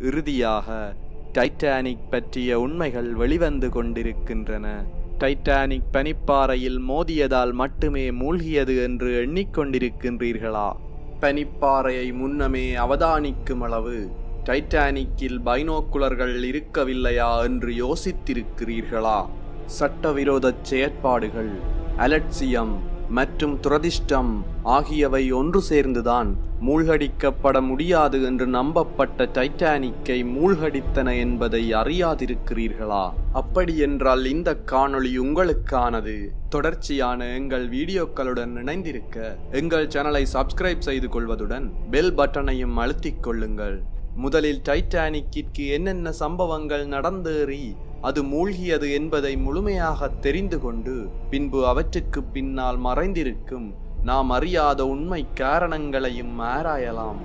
இறுதியாக டைட்டானிக் பற்றிய உண்மைகள் வெளிவந்து கொண்டிருக்கின்றன. டைட்டானிக் பனிப்பாறையில் மோதியதால் மட்டுமே மூழ்கியது என்று எண்ணிக்கொண்டிருக்கின்றீர்களா? பனிப்பாறையை முன்னமே அவதானிக்கும் அளவு டைட்டானிக்கில் பைனோக்குலர்கள் இருக்கவில்லையா என்று யோசித்திருக்கிறீர்களா? சட்டவிரோத செயற்பாடுகள் அலட்சியம் மற்றும் துரதிர்ஷ்டம் ஆகியவை ஒன்று சேர்ந்துதான் மூழ்கடிக்கப்பட முடியாது என்று நம்பப்பட்ட டைட்டானிக்கை மூழ்கடித்தன என்பதை அறியாதிருக்கிறீர்களா? அப்படியென்றால் இந்த காணொளி உங்களுக்கானது. தொடர்ச்சியான எங்கள் வீடியோக்களுடன் இணைந்திருக்க எங்கள் சேனலை சப்ஸ்கிரைப் செய்து கொள்வதுடன் பெல் பட்டனையும் அழுத்திக் கொள்ளுங்கள். முதலில் டைட்டானிக்கிற்கு என்னென்ன சம்பவங்கள் நடந்தேறி அது மூழ்கியது என்பதை முழுமையாக தெரிந்து கொண்டு பின்பு அவற்றுக்கு பின்னால் மறைந்திருக்கும் நாம் அறியாத உண்மை காரணங்களையும் ஆராயலாம்.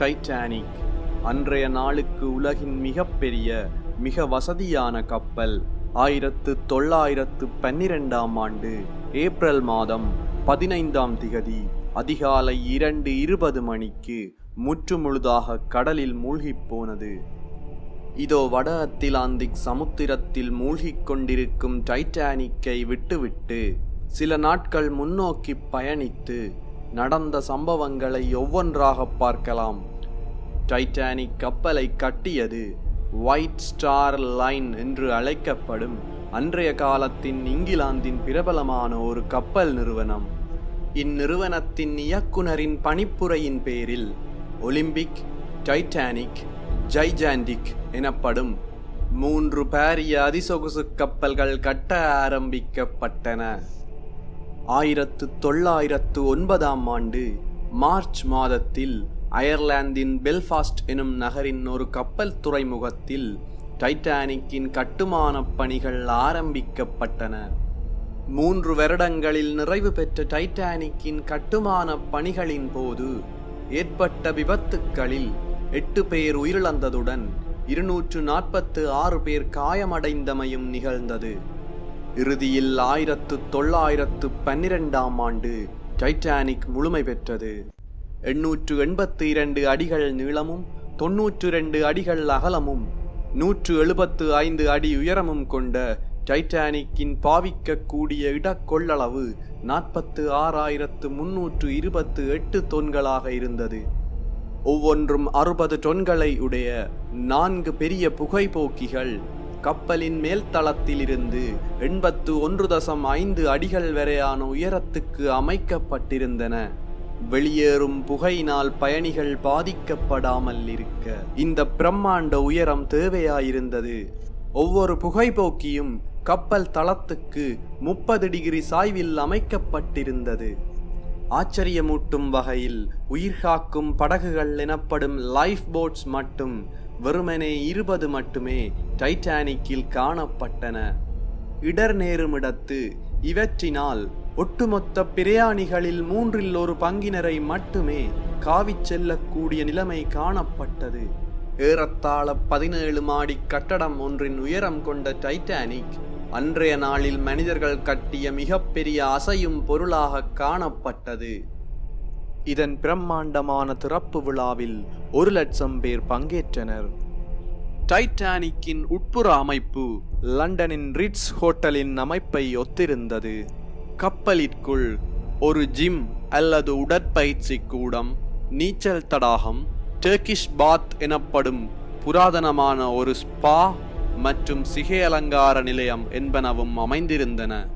டைட்டானிக் அன்றைய நாளுக்கு உலகின் மிகப்பெரிய மிக வசதியான கப்பல் ஆயிரத்து தொள்ளாயிரத்து பன்னிரெண்டாம் ஆண்டு ஏப்ரல் மாதம் பதினைந்தாம் திகதி அதிகாலை இரண்டு இருபது மணிக்கு முற்றுமுழுதாக கடலில் மூழ்கிப் போனது. இதோ வட அத்திலாந்திக் சமுத்திரத்தில் மூழ்கிக் கொண்டிருக்கும் டைட்டானிக்கை விட்டுவிட்டு சில நாட்கள் முன்னோக்கி பயணித்து நடந்த சம்பவங்களை ஒவ்வொன்றாக பார்க்கலாம். டைட்டானிக் கப்பலை கட்டியது ஒயிட் ஸ்டார் லைன் என்று அழைக்கப்படும் அன்றைய காலத்தின் இங்கிலாந்தின் பிரபலமான ஒரு கப்பல் நிறுவனம். இந்நிறுவனத்தின் இயக்குனரின் பணிப்புரையின் பேரில் ஒலிம்பிக் டைட்டானிக் ஜைஜாண்டிக் எனப்படும். மூன்று பாரிய அதிசொகுசு கப்பல்கள் கட்ட ஆரம்பிக்கப்பட்டன. ஆயிரத்து தொள்ளாயிரத்து ஒன்பதாம் ஆண்டு மார்ச் மாதத்தில் அயர்லாந்தின் பெல்ஃபாஸ்ட் எனும் நகரின் ஒரு கப்பல் துறைமுகத்தில் டைட்டானிக்கின் கட்டுமானப் பணிகள் ஆரம்பிக்கப்பட்டன. மூன்று வருடங்களில் நிறைவு பெற்ற டைட்டானிக்கின் கட்டுமானப் பணிகளின் போது ஏற்பட்ட விபத்துக்களில் எட்டு பேர் உயிரிழந்ததுடன் இருநூற்று நாற்பத்து ஆறு பேர் காயமடைந்தமையும் நிகழ்ந்தது. இறுதியில் ஆயிரத்து தொள்ளாயிரத்து பன்னிரெண்டாம் ஆண்டு டைட்டானிக் முழுமை பெற்றது. எண்ணூற்று எண்பத்து இரண்டு அடிகள் நீளமும் தொன்னூற்று இரண்டு அடிகள் அகலமும் நூற்று எழுபத்து ஐந்து அடி உயரமும் கொண்ட டைட்டானிக்கின் பாவிக்கக்கூடிய இடக்கொள்ளளவு நாற்பத்து ஆறாயிரத்து முன்னூற்று இருபத்து எட்டு தொன்களாக இருந்தது. ஒவ்வொன்றும் அறுபது டொன்களை உடைய நான்கு பெரிய புகைப்போக்கிகள் கப்பலின் மேல்தளத்திலிருந்து எண்பத்து ஒன்று தசம் ஐந்து அடிகள் வரையான உயரத்துக்கு அமைக்கப்பட்டிருந்தன. வெளியேறும் புகையினால் பயணிகள் பாதிக்கப்படாமல் இருக்க இந்த பிரம்மாண்ட உயரம் தேவையாயிருந்தது. ஒவ்வொரு புகைப்போக்கியும் கப்பல் தளத்துக்கு முப்பது டிகிரி சாய்வில் அமைக்கப்பட்டிருந்தது. ஆச்சரியமூட்டும் வகையில் உயிர்காக்கும் படகுகள் எனப்படும் லைஃப் போட்ஸ் மட்டும் வெறுமனே இருபது மட்டுமே டைட்டானிக்கில் காணப்பட்டன. இடர் நேருமிடத்து இவற்றினால் ஒட்டுமொத்த பிரயாணிகளில் மூன்றில் ஒரு பங்கினரை மட்டுமே காவிச் செல்லக்கூடிய நிலைமை காணப்பட்டது. ஏறத்தாழ பதினேழு மாடி கட்டடம் ஒன்றின் உயரம் கொண்ட டைட்டானிக் அன்றைய நாளில் மனிதர்கள் கட்டிய மிகப்பெரிய அசையும் பொருளாக காணப்பட்டது. இதன் பிரம்மாண்டமான திறப்பு விழாவில் ஒரு லட்சம் பேர் பங்கேற்றனர். டைட்டானிக்கின் உட்புற அமைப்பு லண்டனின் ரிட்ஸ் ஹோட்டலின் அமைப்பை ஒத்திருந்தது. கப்பலிற்குள் ஒரு ஜிம் அல்லது உடற்பயிற்சி கூடம் நீச்சல் தடாகம் டர்கிஷ் பாத் எனப்படும் புராதனமான ஒரு ஸ்பா மற்றும் சிகை அலங்கார நிலையம் என்பனவும் அமைந்திருந்தன.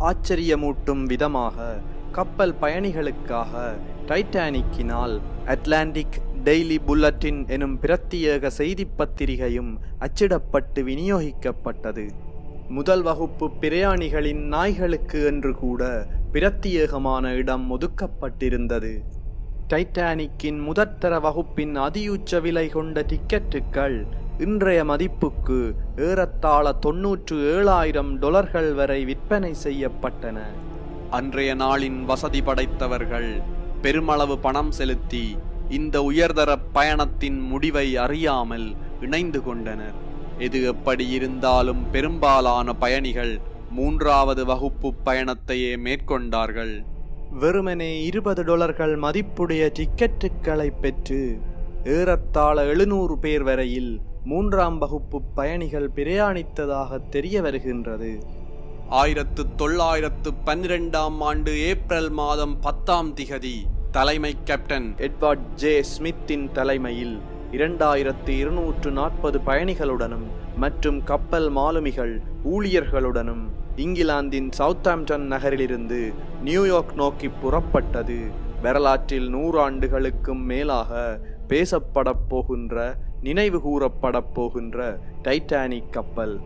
ஆச்சரியமூட்டும் விதமாக கப்பல் பயணிகளுக்காக டைட்டானிக்கினால் அட்லாண்டிக் டெய்லி புல்லட்டின் எனும் பிரத்யேக செய்தி பத்திரிகையும் அச்சிடப்பட்டு விநியோகிக்கப்பட்டது. முதல் வகுப்பு பிரயாணிகளின் நாய்களுக்கு என்று கூட பிரத்யேகமான இடம் ஒதுக்கப்பட்டிருந்தது. டைட்டானிக்கின் முதற்தர வகுப்பின் அதியுச்ச விலை கொண்ட டிக்கெட்டுகள் இன்றைய மதிப்புக்கு ஏறத்தாழ தொன்னூற்று ஏழாயிரம் டொலர்கள் வரை விற்பனை செய்யப்பட்டன. அன்றைய நாளின் வசதி படைத்தவர்கள் பெருமளவு பணம் செலுத்தி இந்த உயர்தர பயணத்தின் முடிவை அறியாமல் இணைந்து கொண்டனர். எது எப்படி இருந்தாலும் பெரும்பாலான பயணிகள் மூன்றாவது வகுப்பு பயணத்தையே மேற்கொண்டார்கள். வெறுமனே இருபது டாலர்கள் மதிப்புடைய டிக்கெட்டுகளை பெற்று ஏறத்தாழ எழுநூறு பேர் வரையில் மூன்றாம் வகுப்பு பயணிகள் பிரயாணித்ததாக தெரிய வருகின்றது. ஆயிரத்து தொள்ளாயிரத்து பன்னிரெண்டாம் ஆண்டு ஏப்ரல் மாதம் பத்தாம் திகதி தலைமை கேப்டன் எட்வர்ட் ஜே ஸ்மித்தின் தலைமையில் இரண்டாயிரத்து இருநூற்று நாற்பது பயணிகளுடனும் மற்றும் கப்பல் மாலுமிகள் ஊழியர்களுடனும் இங்கிலாந்தின் சவுத்தாம்டன் நகரிலிருந்து நியூயார்க் நோக்கி புறப்பட்டது. வரலாற்றில் நூறாண்டுகளுக்கும் மேலாக பேசப்படப் போகின்ற நினைவு கூறப்படப் போகின்ற டைட்டானிக் கப்பல்.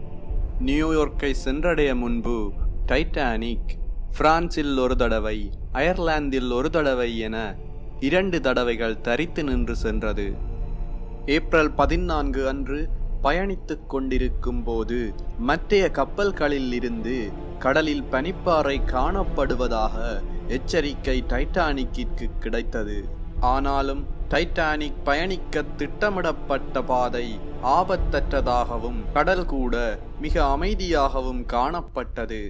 நியூயார்க்கை சென்றடைய முன்பு டைட்டானிக் பிரான்சில் ஒரு தடவை அயர்லாந்தில் ஒரு தடவை என இரண்டு தடவைகள் தரித்து நின்று சென்றது. ஏப்ரல் பதினான்கு அன்று பயணித்துக் கொண்டிருக்கும் போது மற்றைய கப்பல்களில் இருந்து கடலில் பனிப்பாறை காணப்படுவதாக எச்சரிக்கை டைட்டானிக்கிற்கு கிடைத்தது. ஆனாலும் டைட்டானிக் பயணிக்க திட்டமிடப்பட்ட பாதை ஆபத்தற்றதாகவும் கடல் கூட மிக அமைதியாகவும் காணப்பட்டது.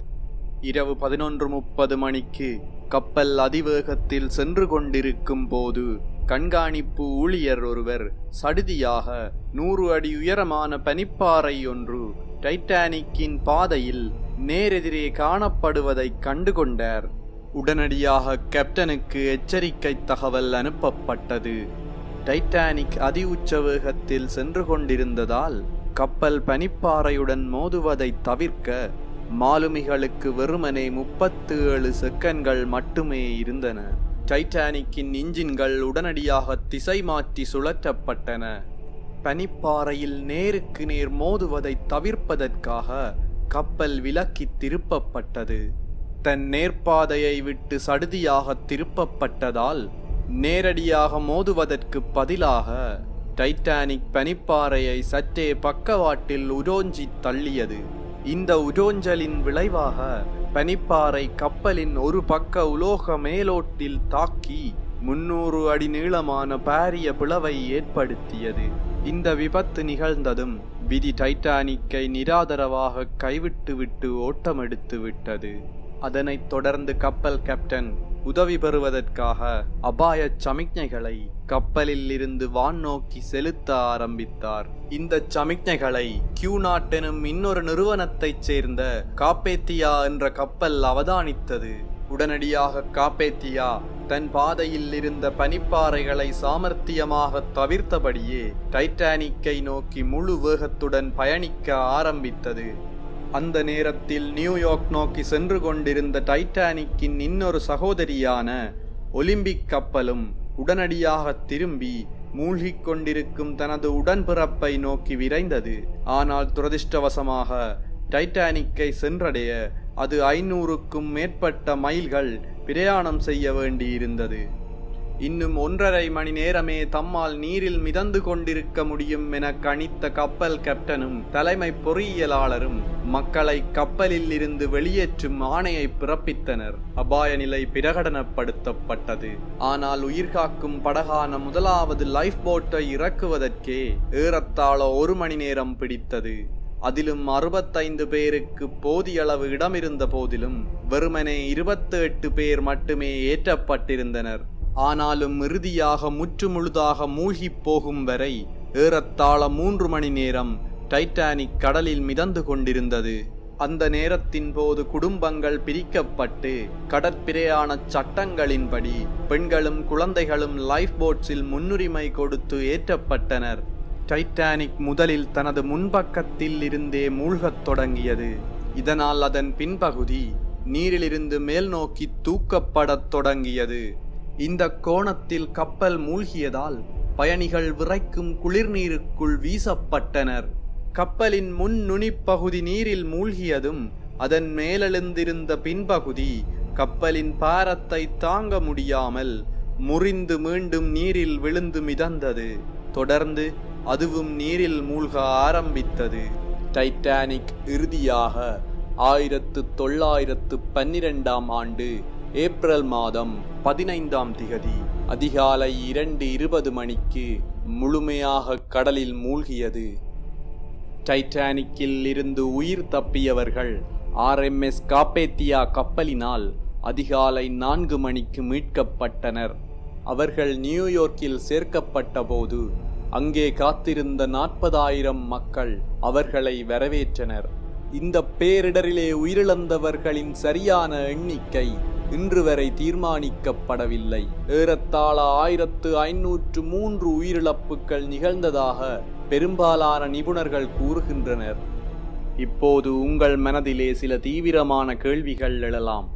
இரவு பதினொன்று முப்பது மணிக்கு கப்பல் அதிவேகத்தில் சென்று கொண்டிருக்கும் போது கண்காணிப்பு ஊழியர் ஒருவர் சடுதியாக நூறு அடி உயரமான பனிப்பாறை ஒன்று டைட்டானிக்கின் பாதையில் நேரெதிரே காணப்படுவதைக் கண்டுகொண்டார். உடனடியாக கேப்டனுக்கு எச்சரிக்கை தகவல் அனுப்பப்பட்டது. டைட்டானிக் அதி உச்ச வேகத்தில் சென்று கொண்டிருந்ததால் கப்பல் பனிப்பாறையுடன் மோதுவதை தவிர்க்க மாலுமிகளுக்கு வெறுமனே முப்பத்து ஏழு செகண்ட்கள் மட்டுமே இருந்தன. டைட்டானிக்கின் இன்ஜின்கள் உடனடியாக திசை மாற்றி சுழற்றப்பட்டன. பனிப்பாறையில் நேருக்கு நேர் மோதுவதை தவிர்ப்பதற்காக கப்பல் விலக்கி திருப்பப்பட்டது. தன் நேர்ப்பாதையை விட்டு சடுதியாக திருப்பப்பட்டதால் நேரடியாக மோதுவதற்கு பதிலாக டைட்டானிக் பனிப்பாறையை சற்றே பக்கவாட்டில் உரோஞ்சி தள்ளியது. இந்த உரோஞ்சலின் விளைவாக பனிப்பாறை கப்பலின் ஒரு பக்க உலோக மேலோட்டில் தாக்கி முன்னூறு அடி நீளமான பாரிய பிளவை ஏற்படுத்தியது. இந்த விபத்து நிகழ்ந்ததும் விதி டைட்டானிக்கை நிராதரவாக கைவிட்டுவிட்டு ஓட்டமெடுத்து விட்டது அதனைத் தொடர்ந்து கப்பல் கேப்டன் உதவி பெறுவதற்காக அபாயச் சமிக்ஞைகளை கப்பலில் இருந்து வான் நோக்கி செலுத்த ஆரம்பித்தார். இந்த சமிக்ஞைகளை கியூநாட் எனும் இன்னொரு நிறுவனத்தைச் சேர்ந்த காப்பேத்தியா என்ற கப்பல் அவதானித்தது. உடனடியாக காப்பேத்தியா தன் பாதையில் இருந்த பனிப்பாறைகளை சாமர்த்தியமாக தவிர்த்தபடியே டைட்டானிக்கை நோக்கி முழு வேகத்துடன் பயணிக்க ஆரம்பித்தது. அந்த நேரத்தில் நியூயார்க் நோக்கி சென்று கொண்டிருந்த டைட்டானிக்கின் இன்னொரு சகோதரியான ஒலிம்பிக் கப்பலும் உடனடியாக திரும்பி மூழ்கிக் கொண்டிருக்கும் தனது உடன்பிறப்பை நோக்கி விரைந்தது. ஆனால் துரதிர்ஷ்டவசமாக டைட்டானிக்கை சென்றடைய அது ஐநூறுக்கும் மேற்பட்ட மைல்கள் பிரயாணம் செய்ய வேண்டியிருந்தது. இன்னும் ஒன்றரை மணி நேரமே தம்மால் நீரில் மிதந்து கொண்டிருக்க முடியும் என கணித்த கப்பல் கேப்டனும் தலைமை பொறியியலாளரும் மக்களை கப்பலில் இருந்து வெளியேற்றும் ஆணையை பிறப்பித்தனர். அபாய நிலை பிரகடனப்படுத்தப்பட்டது. ஆனால் உயிர்காக்கும் படகான முதலாவது லைஃப் போட்டை இறக்குவதற்கே ஏறத்தாழ ஒரு மணி நேரம் பிடித்தது. அதிலும் அறுபத்தைந்து பேருக்கு போதியளவு இடமிருந்த போதிலும் வெறுமனே இருபத்தி எட்டு பேர் மட்டுமே ஏற்றப்பட்டிருந்தனர். ஆனாலும் இறுதியாக முற்றுமுழுதாக மூழ்கிப் போகும் வரை ஏறத்தாழ மூன்று மணி நேரம் டைட்டானிக் கடலில் மிதந்து கொண்டிருந்தது. அந்த நேரத்தின் போது குடும்பங்கள் பிரிக்கப்பட்டு கடற்பிரையான சட்டங்களின்படி பெண்களும் குழந்தைகளும் லைஃப் போட்ஸில் முன்னுரிமை கொடுத்து ஏற்றப்பட்டனர். டைட்டானிக் முதலில் தனது முன்பக்கத்தில் இருந்தே மூழ்கத் தொடங்கியது. இதனால் அதன் பின்பகுதி நீரிலிருந்து மேல் நோக்கி தூக்கப்படத் தொடங்கியது. இந்த கோணத்தில் கப்பல் மூழ்கியதால் பயணிகள் விரைக்கும் குளிர்நீருக்குள் வீசப்பட்டனர். கப்பலின் முன் நுனிப்பகுதி நீரில் மூழ்கியதும் அதன் மேலெழுந்திருந்த பின்பகுதி கப்பலின் பாரத்தை தாங்க முடியாமல் முறிந்து மீண்டும் நீரில் விழுந்து மிதந்தது. தொடர்ந்து அதுவும் நீரில் மூழ்க ஆரம்பித்தது. டைட்டானிக் இறுதியாக ஆயிரத்து தொள்ளாயிரத்து பன்னிரெண்டாம் ஆண்டு ஏப்ரல் மாதம் பதினைந்தாம் திகதி அதிகாலை இரண்டு இருபது மணிக்கு முழுமையாக கடலில் மூழ்கியது. டைட்டானிக்கில் இருந்து உயிர் தப்பியவர்கள் ஆர்எம்எஸ் காப்பேத்தியா கப்பலினால் அதிகாலை நான்கு மணிக்கு மீட்கப்பட்டனர். அவர்கள் நியூயார்க்கில் சேர்க்கப்பட்டபோது அங்கே காத்திருந்த நாற்பதாயிரம் மக்கள் அவர்களை வரவேற்றனர். இந்த பேரிடரிலே உயிரிழந்தவர்களின் சரியான எண்ணிக்கை இன்று வரை தீர்மானிக்கப்படவில்லை. ஏறத்தாழ ஆயிரத்து ஐநூற்று மூன்று உயிரிழப்புகள் நிகழ்ந்ததாக பெரும்பாலான நிபுணர்கள் கூறுகின்றனர். இப்போது உங்கள் மனதிலே சில தீவிரமான கேள்விகள் எழலாம்.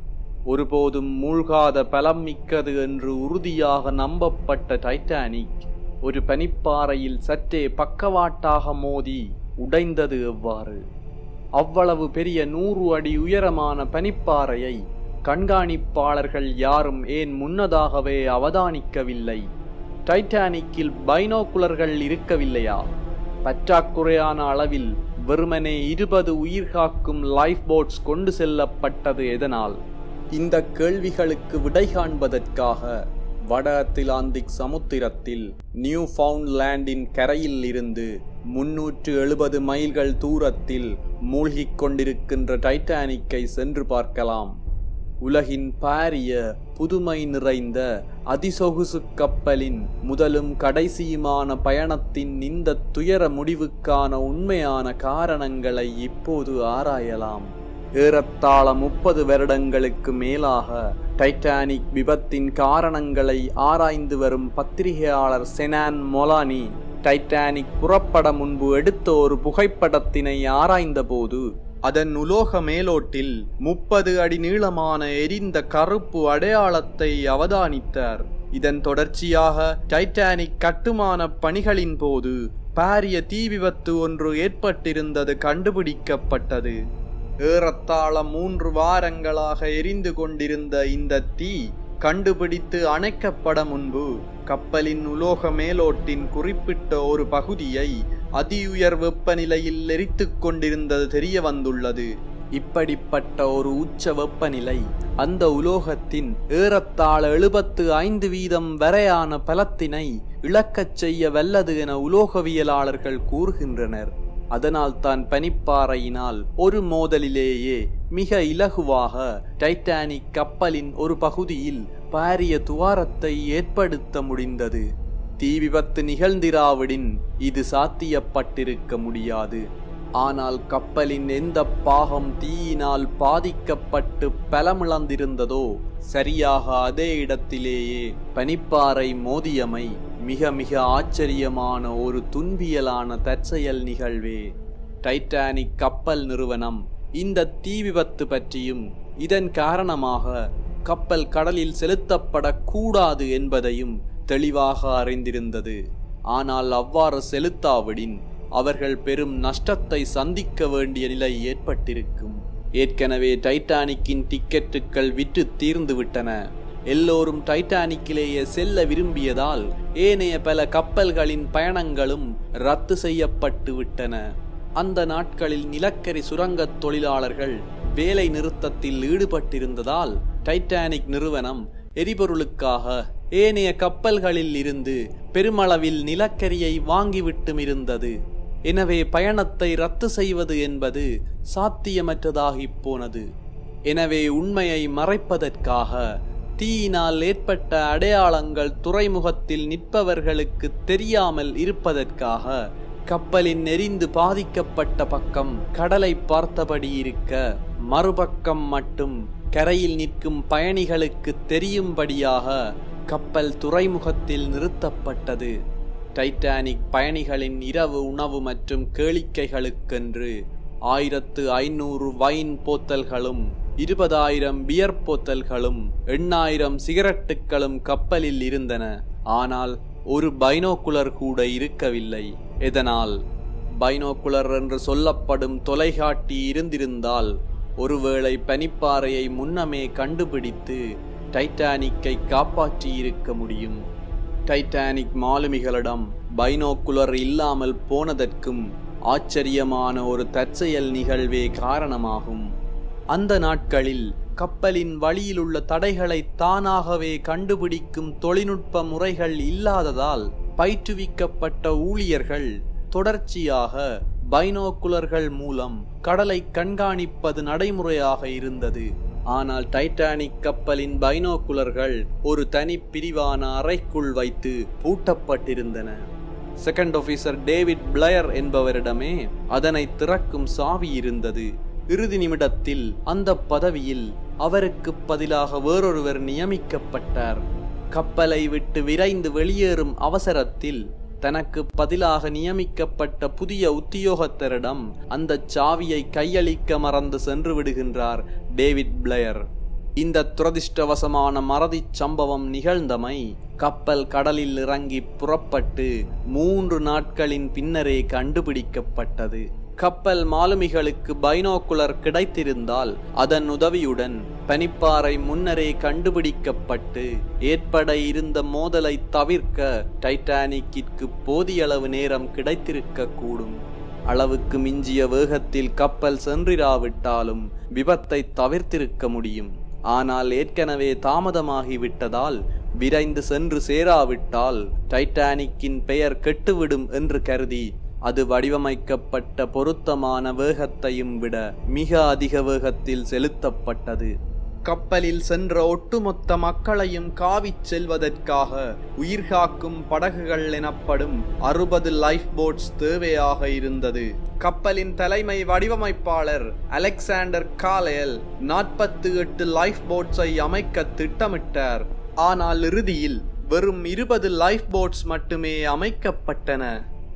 ஒருபோதும் மூழ்காத பலம் மிக்கது என்று உறுதியாக நம்பப்பட்ட டைட்டானிக் ஒரு பனிப்பாறையில் சற்றே பக்கவாட்டாக மோதி உடைந்தது எவ்வாறு? அவ்வளவு பெரிய நூறு அடி உயரமான பனிப்பாறையை கண்காணிப்பாளர்கள் யாரும் ஏன் முன்னதாகவே அவதானிக்கவில்லை? டைட்டானிக்கில் பைனோகுலர்கள் இருக்கவில்லையா? பற்றாக்குறையான அளவில் வெறுமனே இருபது உயிர்காக்கும் லைஃப் போட்ஸ் கொண்டு செல்லப்பட்டது எதனால்? இந்த கேள்விகளுக்கு விடை காண்பதற்காக வட அத்திலாந்திக் சமுத்திரத்தில் நியூ ஃபவுண்ட்லேண்டின் கரையில் இருந்து முன்னூற்று எழுபது மைல்கள் தூரத்தில் மூழ்கிக் கொண்டிருக்கின்ற டைட்டானிக்கை சென்று பார்க்கலாம். உலகின் பாரிய புதுமை நிறைந்த அதிசொகுசு கப்பலின் முதலும் கடைசியுமான பயணத்தின் இந்த துயர முடிவுக்கான உண்மையான காரணங்களை இப்போது ஆராயலாம். ஏறத்தாழ முப்பது வருடங்களுக்கு மேலாக டைட்டானிக் விபத்தின் காரணங்களை ஆராய்ந்து வரும் பத்திரிகையாளர் செனான் மொலானி டைட்டானிக் புறப்பட முன்பு எடுத்த ஒரு புகைப்படத்தினை ஆராய்ந்தபோது அதன் உலோக மேலோட்டில் முப்பது அடி நீளமான எரிந்த கருப்பு அடையாளத்தை அவதானித்தார். இதன் தொடர்ச்சியாக டைட்டானிக் கட்டுமான பணிகளின் போது பாரிய தீ விபத்து ஒன்று ஏற்பட்டிருந்தது கண்டுபிடிக்கப்பட்டது. ஏறத்தாழ மூன்று வாரங்களாக எரிந்து கொண்டிருந்த இந்த தீ கண்டுபிடித்து அணைக்கப்பட முன்பு கப்பலின் உலோக மேலோட்டின் குறிப்பிட்ட ஒரு பகுதியை அதியுயர் வெப்பநிலையில் எரித்து கொண்டிருந்தது தெரிய வந்துள்ளது. இப்படிப்பட்ட ஒரு உச்ச வெப்பநிலை அந்த உலோகத்தின் ஏறத்தாழ எழுபத்து ஐந்து வீதம் வரையான பலத்தினை இழக்கச் செய்ய வல்லது என உலோகவியலாளர்கள் கூறுகின்றனர். அதனால் தான் பனிப்பாறையினால் ஒரு மோதலிலேயே மிக இலகுவாக டைட்டானிக் கப்பலின் ஒரு பகுதியில் பாரிய துவாரத்தை ஏற்படுத்த முடிந்தது. தீ விபத்து நிகழ்ந்திராவிடின் இது சாத்தியப்பட்டிருக்க முடியாது. ஆனால் கப்பலின் எந்த பாகம் தீயினால் பாதிக்கப்பட்டு பலமிழந்திருந்ததோ சரியாக அதே இடத்திலேயே பனிப்பாறை மோதியமை மிக மிக ஆச்சரியமான ஒரு துன்பியலான தற்செயல் நிகழ்வே. டைட்டானிக் கப்பல் நிறுவனம் இந்த தீ விபத்து பற்றியும் இதன் காரணமாக கப்பல் கடலில் செலுத்தப்படக்கூடாது என்பதையும் தெளிவாக அறிந்திருந்தது. ஆனால் அவ்வாறு செலுத்தாவிடின் அவர்கள் பெரும் நஷ்டத்தை சந்திக்க வேண்டிய நிலை ஏற்பட்டிருக்கும். ஏற்கனவே டைட்டானிக்கின் டிக்கெட்டுகள் விற்று தீர்ந்துவிட்டன. எல்லோரும் டைட்டானிக்கிலேயே செல்ல விரும்பியதால் ஏனைய பல கப்பல்களின் பயணங்களும் ரத்து செய்யப்பட்டு விட்டன. அந்த நாட்களில் நிலக்கரி சுரங்கத் தொழிலாளர்கள் வேலை நிறுத்தத்தில் ஈடுபட்டிருந்ததால் டைட்டானிக் நிறுவனம் எரிபொருளுக்காக ஏனைய கப்பல்களில் இருந்து பெருமளவில் நிலக்கரியை வாங்கிவிட்டும் இருந்தது எனவே பயணத்தை ரத்து செய்வது என்பது சாத்தியமற்றதாகிப் போனது. எனவே உண்மையை மறைப்பதற்காக தீயினால் ஏற்பட்ட அடையாளங்கள் துறைமுகத்தில் நிற்பவர்களுக்கு தெரியாமல் இருப்பதற்காக கப்பலின் நெறிந்து பாதிக்கப்பட்ட பக்கம் கடலை பார்த்தபடி இருக்க மறுபக்கம் மட்டும் கரையில் நிற்கும் பயணிகளுக்கு தெரியும்படியாக கப்பல் துறைமுகத்தில் நிறுத்தப்பட்டது. டைட்டானிக் பயணிகளின் இரவு உணவு மற்றும் கேளிக்கைகளுக்கென்று ஆயிரத்து ஐநூறு வைன் போத்தல்களும் இருபதாயிரம் பியர் போத்தல்களும் எண்ணாயிரம் சிகரெட்டுகளும் கப்பலில் இருந்தன. ஆனால் ஒரு பைனோகுலர் கூட இருக்கவில்லை. எதனால்? பைனோகுலர் என்று சொல்லப்படும் தொலைகாட்டி இருந்திருந்தால் ஒருவேளை பனிப்பாறையை முன்னமே கண்டுபிடித்து டைட்டானிக்கை காப்பாற்றியிருக்க முடியும். டைட்டானிக் மாலுமிகளிடம் பைனோகுலர் இல்லாமல் போனதற்கும் ஆச்சரியமான ஒரு தற்செயல் நிகழ்வே காரணமாகும். அந்த நாட்களில் கப்பலின் வழியிலுள்ள தடைகளை தானாகவே கண்டுபிடிக்கும் தொழில்நுட்ப முறைகள் இல்லாததால் பயிற்றுவிக்கப்பட்ட ஊழியர்கள் தொடர்ச்சியாக பைனோக்குலர்கள் மூலம் கடலை கண்காணிப்பது நடைமுறையாக இருந்தது. ஆனால் டைட்டானிக் கப்பலின் பைனோக்குலர்கள் ஒரு தனி பிரிவான அறைக்குள் வைத்து பூட்டப்பட்டிருந்தன. செகண்ட் ஆபீசர் டேவிட் பிளயர் என்பவரிடமே அதனை திறக்கும் சாவி இருந்தது. இறுதி நிமிடத்தில் அந்த பதவியில் அவருக்கு பதிலாக வேறொருவர் நியமிக்கப்பட்டார். கப்பலை விட்டு விரைந்து வெளியேறும் அவசரத்தில் தனக்கு பதிலாக நியமிக்கப்பட்ட புதிய உத்தியோகத்தரிடம் அந்த சாவியை கையளிக்க மறந்து சென்று விடுகின்றார் டேவிட் பிளேயர். இந்த துரதிர்ஷ்டவசமான மறதிச் சம்பவம் நிகழ்ந்தமை கப்பல் கடலில் இறங்கி புறப்பட்டு மூன்று நாட்களின் பின்னரே கண்டுபிடிக்கப்பட்டது. கப்பல் மாலுமிகளுக்கு பைனோக்குலர் கிடைத்திருந்தால் அதன் உதவியுடன் பனிப்பாறை முன்னரே கண்டுபிடிக்கப்பட்டு ஏற்பட இருந்த மோதலை தவிர்க்க டைட்டானிக்கிற்கு போதிய அளவு நேரம் கிடைத்திருக்க கூடும் அளவுக்கு மிஞ்சிய வேகத்தில் கப்பல் சென்றிராவிட்டாலும் விபத்தை தவிர்த்திருக்க முடியும். ஆனால் ஏற்கனவே தாமதமாகிவிட்டதால் விரைந்து சென்று சேராவிட்டால் டைட்டானிக்கின் பெயர் கெட்டுவிடும் என்று கருதி அது வடிவமைக்கப்பட்ட பொருத்தமான வேகத்தையும் விட மிக அதிக வேகத்தில் செலுத்தப்பட்டது. கப்பலில் சென்ற ஒட்டுமொத்த மக்களையும் காவிச் செல்வதற்காக உயிர்காக்கும் படகுகள் எனப்படும் அறுபது லைஃப் போட்ஸ் தேவையாக இருந்தது. கப்பலின் தலைமை வடிவமைப்பாளர் அலெக்சாண்டர் காலேல் நாற்பத்து எட்டு லைஃப் போட்ஸை அமைக்க திட்டமிட்டார். ஆனால் இறுதியில் வெறும் இருபது லைஃப் போட்ஸ் மட்டுமே அமைக்கப்பட்டன.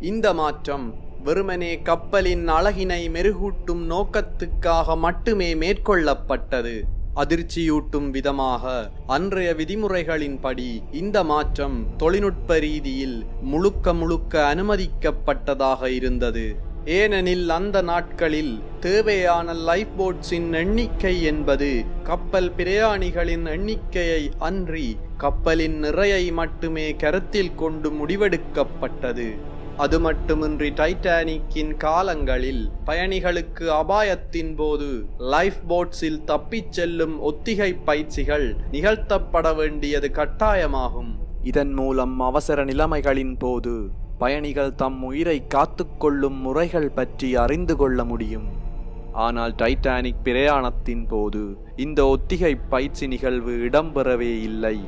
இந்த மாற்றம் வெறுமனே கப்பலின் அழகினை மெருகூட்டும் நோக்கத்துக்காக மட்டுமே மேற்கொள்ளப்பட்டது. அதிர்ச்சியூட்டும் விதமாக அன்றைய விதிமுறைகளின்படி இந்த மாற்றம் தொழில்நுட்ப ரீதியில் முழுக்க முழுக்க அனுமதிக்கப்பட்டதாக இருந்தது. ஏனெனில் அந்த நாட்களில் தேவையான லைஃப் போட்ஸின் எண்ணிக்கை என்பது கப்பல் பிரயாணிகளின் எண்ணிக்கையை அன்றி கப்பலின் நிறையை மட்டுமே கருத்தில் கொண்டு முடிவெடுக்கப்பட்டது. அது மட்டுமின்றி டைட்டானிக்கின் காலங்களில் பயணிகளுக்கு அபாயத்தின் போது லைஃப் போட்ஸில் தப்பிச் செல்லும் ஒத்திகை பயிற்சிகள் நிகழ்த்தப்பட வேண்டியது கட்டாயமாகும். இதன் மூலம் அவசர நிலைமைகளின் போது பயணிகள் தம் உயிரை காத்துக்கொள்ளும் முறைகள் பற்றி அறிந்து கொள்ள முடியும். ஆனால் டைட்டானிக் பிரயாணத்தின் போது இந்த ஒத்திகை பயிற்சி நிகழ்வு இடம்பெறவே இல்லை.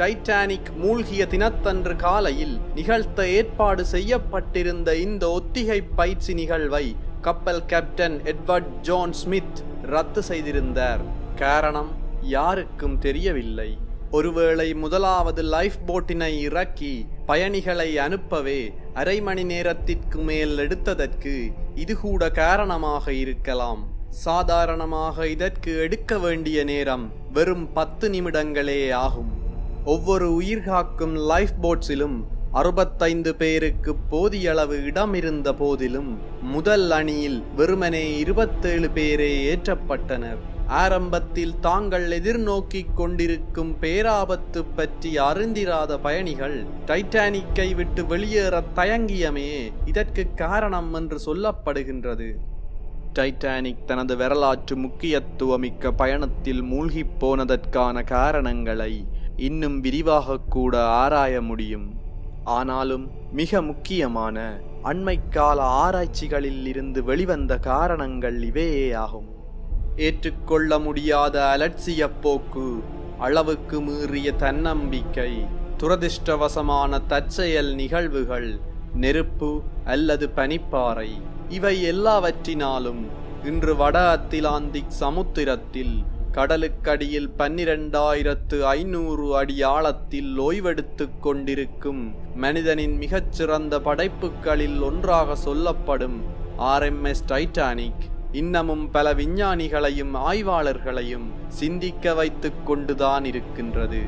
டைட்டானிக் மூழ்கிய தினத்தன்று காலையில் நிகழ்த்த ஏற்பாடு செய்யப்பட்டிருந்த இந்த ஒத்திகை பயிற்சி நிகழ்வை கப்பல் கேப்டன் எட்வர்ட் ஜான் ஸ்மித் ரத்து செய்திருந்தார். காரணம் யாருக்கும் தெரியவில்லை. ஒருவேளை முதலாவது லைஃப் போட்டினை இறக்கி பயணிகளை அனுப்பவே அரை மணி நேரத்திற்கு மேல் எடுத்ததற்கு இது கூட காரணமாக இருக்கலாம். சாதாரணமாக இதற்கு எடுக்க வேண்டிய நேரம் வெறும் பத்து நிமிடங்களே ஆகும். ஒவ்வொரு உயிர்காக்கும் லைஃப் போட்ஸிலும் அறுபத்தைந்து பேருக்கு போதியளவு இடம் இருந்த போதிலும் முதல் அணியில் வெறுமனே இருபத்தேழு பேரே ஏற்றப்பட்டனர். ஆரம்பத்தில் தாங்கள் எதிர்நோக்கிக் கொண்டிருக்கும் பேராபத்து பற்றி அறிந்திராத பயணிகள் டைட்டானிக்கை விட்டு வெளியேற தயங்கியமே இதற்கு காரணம் என்று சொல்லப்படுகின்றது. டைட்டானிக் தனது வரலாற்று முக்கியத்துவமிக்க பயணத்தில் மூழ்கிப் போனதற்கான காரணங்களை இன்னும் விரிவாக கூட ஆராய முடியும். ஆனாலும் மிக முக்கியமான அண்மைக்கால ஆராய்ச்சிகளில் இருந்து வெளிவந்த காரணங்கள் இவையே ஆகும் ஏற்றுக்கொள்ள முடியாத அலட்சிய போக்கு அளவுக்கு மீறிய தன்னம்பிக்கை துரதிர்ஷ்டவசமான தற்செயல் நிகழ்வுகள் நெருப்பு அல்லது பனிப்பாறை இவை எல்லாவற்றினாலும் இன்று வட அத்திலாந்திக் சமுத்திரத்தில் கடலுக்கடியில் பன்னிரண்டாயிரத்து ஐநூறு அடி ஆழத்தில் ஓய்வெடுத்து கொண்டிருக்கும் மனிதனின் மிகச்சிறந்த படைப்புகளில் ஒன்றாக சொல்லப்படும் ஆர்எம்எஸ் டைட்டானிக். இன்னமும் பல விஞ்ஞானிகளையும் ஆய்வாளர்களையும் சிந்திக்க வைத்துக் கொண்டுதான் இருக்கின்றது.